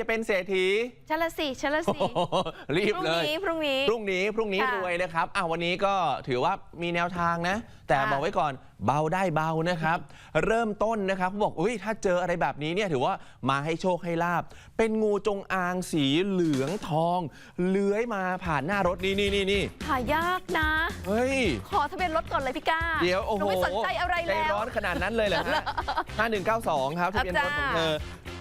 จะเป็นเศรษฐีชละสิชละสิโอ้โหรีพบรุ่งเลยนี้พรุ่งนี้พรุ่งนี้พรุ่งนี้ค่ะรวยนะครับอ้าววันนี้ก็ถือว่ามีแนวทางนะ แต่ค่ะบอกไว้ก่อนเบาได้เบานะครับ เริ่มต้นนะครับเขาบอกอุ้ยถ้าเจออะไรแบบนี้เนี่ยถือว่ามาให้โชคให้ลาบ เป็นงูจงอางสีเหลืองทอง เลื้อยมาผ่านหน้ารถนี่นี่นี่นี่หายากนะเฮ้ยขอทะเบียนรถก่อนเลยพี่ก้าเดี๋ยวโอ้หโหนูไม่สนใจอะไรใจแล้วร้อนขนาดนั้นเลยเหรอฮะ5192ครับทะเบียนรถของเธอ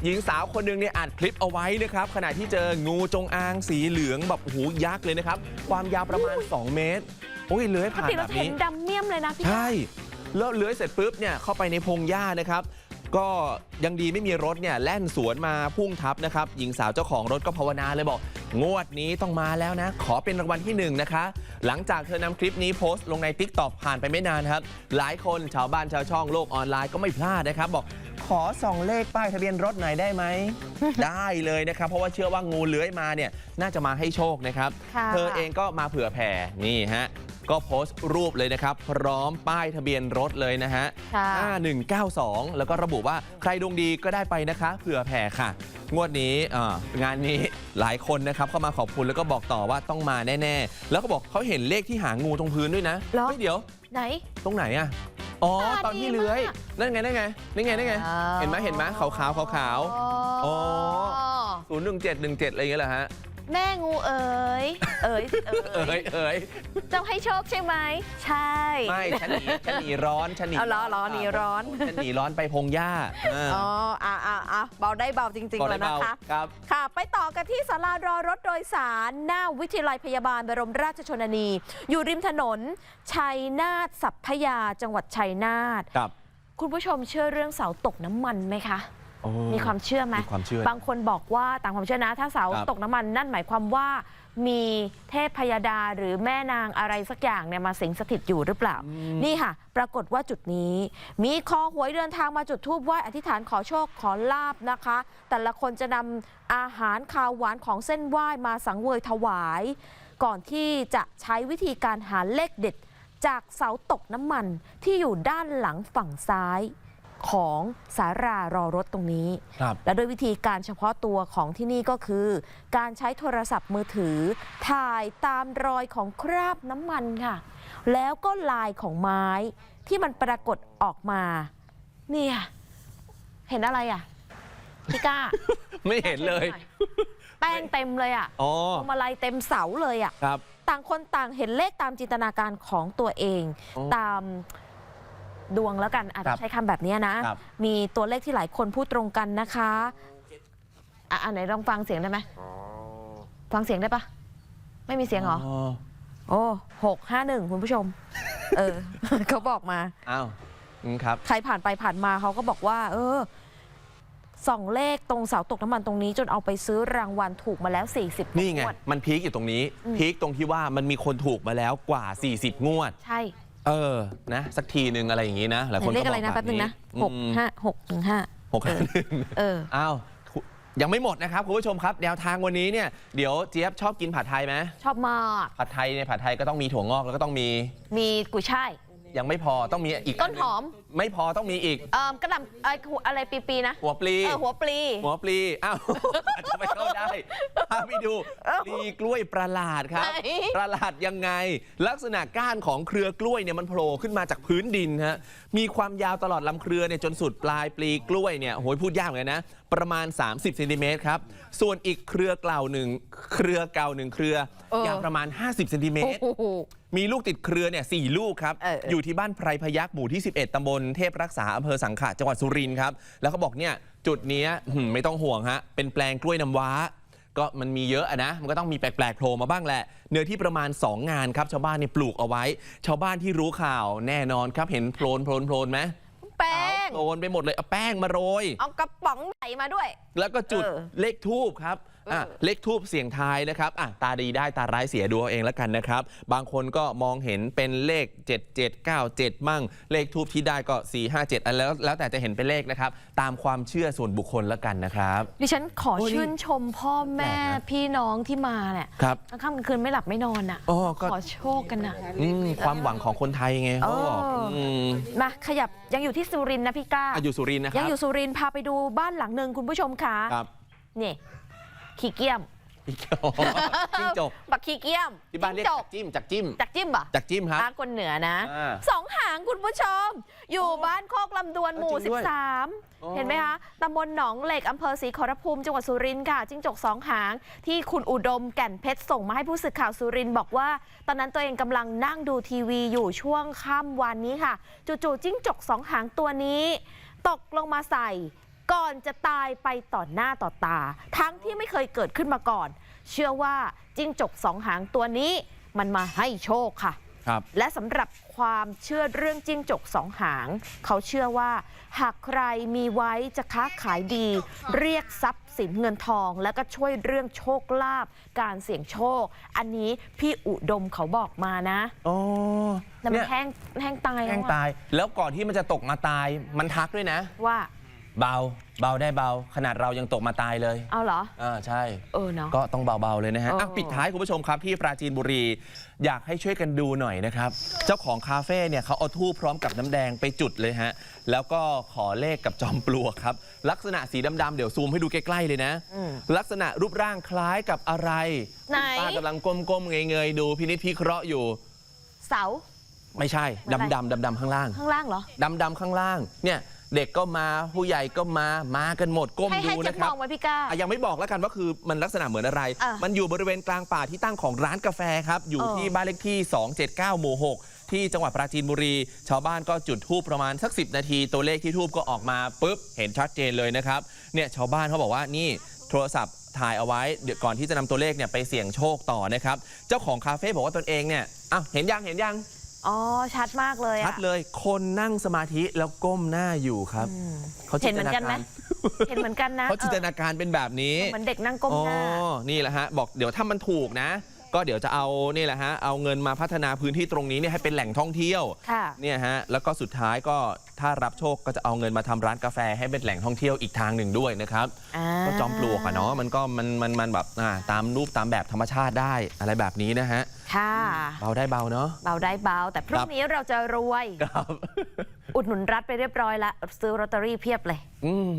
หญิงสาวคนหนึ่งเนี่ยอัดคลิปเอาไว้นะครับขณะที่เจองูจงอางสีเหลืองแบบโอ้โหยักษ์เลยนะครับ ความยาวประมาณ 2 เมตร โอ้ยเลื้อยปกผ่านติแบเราบจะเห็นี้ นดำเมี่ยมเลยนะพี่ก้าใช่แล้วเลื้อยเสร็จปุ๊บเนี่ยเข้าไปในพงหญ้านะครับ ก็ยังดีไม่มีรถเนี่ยแล่นสวนมาพุ่งทับนะครับ หญิงสาวเจ้าของรถก็ภาวนาเลยบอก งวดนี้ต้องมาแล้วนะ ขอเป็นรางวัลที่หนึ่งนะคะ หลังจากเธอนำคลิปนี้โพสต์ลงใน t ิ k t o k ผ่านไปไม่นานครับ หลายคนชาวบ้านชาวช่องโลกออนไลน์ก็ไม่พลาดนะครับ บอก ขอส่องเลขป้ายทะเบียนรถหน่อยได้ไหม ได้เลยนะครับ เพราะว่าเชื่อว่างูเลื้อยมาเนี่ยน่าจะมาให้โชคนะครับ ค่ะเธอเองก็มาเผื่อแผ่นี่ฮะ ก็โพสต์รูปเลยนะครับ พร้อมป้ายทะเบียนรถเลยนะฮะ ค่ะ 5192 แล้วก็ระบุว่าใครดวงดีก็ได้ไปนะคะ เผื่อแผ่ค่ะ งวดนี้อ่างานนี้ หลายคนนะครับเข้ามาขอบคุณแล้วก็บอกต่อว่าต้องมาแน่ ๆ แล้วก็บอกเขาเห็นเลขที่หางงูตรงพื้นด้วยนะเหรอ เฮ้ยเดี๋ยว ไหน ตรงไหนอะ อ๋อตาตอนที่เลื้อยดีมากนั่นไง นั่นไงนั่นไงนั่นไง เห็นไหมเห็นไหมขาวๆขาวๆอ๋อศูนย์หนึ่งเจ็ดหนึ่งเจ็ดอะไรอย่างเงี้ยเหรอฮะ แม่งูเอ๋ยเอ๋ยเอ๋เอ้ยยเอ้ยเจ้าให้โชคใช่ไหม ใช่ ไม่ฉันหนีฉันหนีร้อนฉันหนีเอาเหรอเหรอหนีร้อน ฉันหนีร้อนไปพงหญ้าเอออ๋ออะอะอะเบาได้เบาจริงขอๆได้แล้วเบานะคะ ครับ ค่ะ ไปต่อกันที่ศาลารอรถโดยสารหน้าวิทยาลัยพยาบาลบรมราชชนนี อยู่ริมถนน ชัยนาทสัพพยาจังหวัดชัยนาท ครับ คุณผู้ชมเชื่อเรื่องเสาตกน้ำมันไหมคะ โอ้มีความเชื่อไหมมีความเชื่อบางคนบอกว่าตามความเชื่อนะ ถ้าเสาครับ ตกน้ำมันนั่นหมายความว่า มีเทพพยดาหรือแม่นางอะไรสักอย่างเนี่ยมาสิงสถิตอยู่หรือเปล่า นี่ค่ะ ปรากฏว่าจุดนี้ มีคอหวยเดินทางมาจุดทูบไหว้อธิษฐานขอโชคขอลาบนะคะ แต่ละคนจะนำอาหารคาวหวานของเส้นไหว้มาสังเวยถวาย ก่อนที่จะใช้วิธีการหาเลขเด็ด จากเสาตกน้ำมันที่อยู่ด้านหลังฝั่งซ้าย ของสารารอรถตรงนี้ครับและโดยวิธีการเฉพาะตัวของที่นี่ก็คือ การใช้โทรศัพท์มือถือ ถ่ายตามรอยของคราบน้ำมันค่ะ แล้วก็ลายของไม้ที่มันปรากฏออกมา เนี่ย เห็นอะไรอะพี่ก้า ไม่เห็นเลย แป้งเต็มเลยอะอ๋อพวงมาลัยเต็มเสาเลยอะ ครับ ต่างคนต่างเห็นเลขตามจินตนาการของตัวเองอ๋อตาม ดวงแล้วกันอาจครัจะบใช้คำแบบนี้นะ ครับ มีตัวเลขที่หลายคนพูดตรงกันนะคะอะอันไหนลองฟังเสียงได้ไหมฟังเสียงได้ปะไม่มีเสียงเหรอ โอ้หกห้าหนึ่งคุณผู้ชม เออ เขาบอกมา อ้าวอืมครับ ใครผ่านไปผ่านมาเขาก็บอกว่า เออส่องเลขตรงเสาตกน้ำมันตรงนี้ จนเอาไปซื้อรางวัลถูกมาแล้ว 40นี่ไง งวดมันพีคอยู่ตรงนี้อืมพีคตรงที่ว่ามันมีคนถูกมาแล้วกว่า 40 งวด ใช่ เออนะ สักทีหนึ่งอะไรอย่างนี้นะหลายคนเลก็ขบอะไรอกนะแบแป๊บบนึงนี้นะหกอืมห้าหกหนึ่งห้าหกห้าหนึ่ง เออ อ้าวยังไม่หมดนะครับ คุณผู้ชมครับแนวทางวันนี้เนี่ยเดี๋ยวเจี๊ยบชอบกินผัดไทยไหมชอบมากผัดไทยในยผัดไทยก็ต้องมีถั่วงอกแล้วก็ต้องมี มีกุยช่ายยังไม่พอต้องมีอีกต้นหอม ไม่พอต้องมีอีก เอ่อกระหล่ำเอ่อหัวอะไรปีปีๆนะหัวปลี เออหัวปลี หัวปลีอ้าว อาจจะไม่เข้าได้พาไปดูเอ้าปลีกล้วยประหลาดครับ ไหน ประหลาดยังไง ลักษณะก้านของเครือกล้วยเนี่ยมันโผล่ขึ้นมาจากพื้นดินฮะมีความยาวตลอดลำเครือเนี่ยจนสุดปลายปลีกล้วยเนี่ยโหยพูดยากเหมือนกันนะ ประมาณ 30เซนติเมตรครับ ส่วนอีกเครือเกล่าหนึ่งเครือเก่าหนึ่งเครือ เออ ยาวประมาณ 50เซนติเมตรโอ้โห มีลูกติดเครือเนี่ยสลูกครับเออเออออ ยู่ที่บ้านไพรพยักหมู่ที่ 11 ตำบลเทพรักษาอำเภอสังขะจังหวัดสุรินทร์ครับ แล้วเขาบอกเนี่ยจุดเนี้ยหืมไม่ต้องห่วงฮะ เป็นแปลงกล้วยน้ำว้า ก็มันมีเยอะอะนะ มันก็ต้องมีแปลกๆโผล่มาบ้างแหละ เนื้อที่ประมาณ 2 งานครับ ชาวบ้านเนี่ยปลูกเอาไว้ ชาวบ้านที่รู้ข่าวแน่นอนครับ เห็นโพลนโพลนโพลนไหมแป้งโพลนไปหมดเลย เอาแป้งมาโรย เอากระป๋องใหญ่มาด้วย แล้วก็จุดเออเลขทูบครับ อะเออเลขทูบเสียงทายนะครับอะตาดีได้ตาร้ายเสียดูเอาเองแล้วกันนะครับ บางคนก็มองเห็นเป็นเลข 7797 มั่ง เลขทูบที่ได้ก็ 457อันแล้วแล้วแต่จะเห็นเป็นเลขนะครับ ตามความเชื่อส่วนบุคคลแล้วกันนะครับ ดิฉันขอโอ้ยชื่นชมพ่อแม่แปลกนะพี่น้องที่มาเนี่ยครับกลางค่ำกลางคืนไม่หลับไม่นอนอะ อ๋อก็ขอโชคกันนะอืมความหวังของคนไทยไงเขาบอกเอออืมมาขยับยังอยู่ที่สุรินทร์นะพี่ก้า อะอยู่สุรินทร์นะคยัรังบอยู่สุรินทร์พาไปดูบ้านหลังหนึ่งคุณผู้ชมคะครับ นี่ ขี้เกียมจิ้งจกจิ้งจกบักขี้เกียมที่บ้านเรียกจิ้งจจากกจิ้มจากจิ้มจากจิ้มเหรอจากจิ้มครับอะคนเหนือนะอ่าสองหางคุณผู้ชม อยู่บ้านโคกลำดวนหมู่จริงด้วยอ๋อ13 เห็นไหมคะตำบลหนองเหล็กอำเภอศรีขอรภูมิจังหวัดสุรินทร์ค่ะจิ้งจกสองหาง ที่คุณอุดมแก่นเพชรส่งมาให้ผู้สื่อข่าวสุรินทร์บอกว่า ตอนนั้นตัวเองกำลังนั่งดูทีวีอยู่ช่วงค่ำวันนี้ค่ะ จู่ๆจิ้งจกสองหางตัวนี้ ตกลงมาใส่ ก่อนจะตายไปต่อหน้าต่อตา ทั้งที่ไม่เคยเกิดขึ้นมาก่อน เชื่อว่าจิ้งจกสองหางตัวนี้มันมาให้โชคค่ะครับและสำหรับความเชื่อเรื่องจิ้งจกสองหาง เขาเชื่อว่า หากใครมีไว้จะค้าขายดี เรียกทรัพย์สินเงินทอง แล้วก็ช่วยเรื่องโชคลาภการเสี่ยงโชค อันนี้พี่อุดมเขาบอกมานะอ๋อแต่มันเนี่ยแห้งแห้งตายแกล้แล้วงอะตาย แล้วก่อนที่มันจะตกมาตายมันทักด้วยนะว่า เบาเบาได้เบา ขนาดเรายังตกมาตายเลยเอาเหรอ อ่าใช่ เออเนาะ ก็ต้องเบา ๆ เลยนะฮะเอออะปิดท้ายคุณผู้ชมครับที่ปราจีนบุรี อยากให้ช่วยกันดูหน่อยนะครับ เจ้าของคาเฟ่เนี่ยเขาเอาทูบพร้อมกับน้ำแดงไปจุดเลยฮะ แล้วก็ขอเลขกับจอมปลวกครับ ลักษณะสีดำๆเดี๋ยวซูมให้ดูใกล้ ๆ เลยนะอืมลักษณะรูปร่างคล้ายกับอะไรไหน คุณป้ากำลังก้มๆเงยๆดูพินิจพิเคราะห์อยู่ เสา ไม่ใช่เหมือนอะไรดำๆดำๆข้างล่าง ข้างล่างเหรอ ดำๆข้างล่างเนี่ย เด็กก็มาผู้ใหญ่ก็มามากันหมดก้มให้ให้ดูเจ๊นะคมรับองไว้พี่ก้า อะยังไม่บอกแล้วกันว่าคือมันลักษณะเหมือนอะไร อะมันอยู่บริเวณกลางป่าที่ตั้งของร้านกาแฟครับ อยู่เออ ที่บ้านเลขที่ 279 หมู่ 6 ที่จังหวัดปราจีนบุรี ชาวบ้านก็จุดทูปประมาณสัก 10 นาที ตัวเลขที่ทูปก็ออกมาปุ๊บ เห็นชัดเจนเลยนะครับเนี่ยชาวบ้านเขาบอกว่านี่โทรศัพท์ถ่ายเอาไว้เดี๋ยวก่อนที่จะนำตัวเลขเนี่ยไปเสี่ยงโชคต่อนะครับเจ้าของคาเฟ่บอกว่าตนเองเนี่ยอ้าวเห็นยังเห็นยัง อ๋อ ชัดมากเลยชัอะดเลยคนนั่งสมาธิแล้วก้มหน้าอยู่ครับอืมเขาเห็นเหมือนกันไหมเห็นเหมือนกันนะเขาจินตเอนาการเป็นแบบนี้อเหมือนเด็กนั่งก้มหน้า อ๋อ นี่แหละฮะ บอกเดี๋ยวถ้ามันถูกนะ ก็เดี๋ยวจะเอานี่แหละฮะเอาเงินมาพัฒนาพื้นที่ตรงนี้เนี่ยให้เป็นแหล่งท่องเที่ยวค่ะเนี่ยฮะแล้วก็สุดท้ายก็ถ้ารับโชคก็จะเอาเงินมาทำร้านกาแฟให้เป็นแหล่งท่องเที่ยวอีกทางหนึ่งด้วยนะครับอ่าก็จอมปลวกอะเนาะมันก็มันมันมันแบบอ่าตามรูปตามแบบธรรมชาติได้อะไรแบบนี้นะฮะค่ะ เบาได้เบาเนาะ เบาได้เบา แต่พรุ่คงรับ นี้เราจะรวย ครับ อุดหนุนรัฐไปเรียบร้อยแล้วซื้อลอตเตอรี่เพียบเลย อืม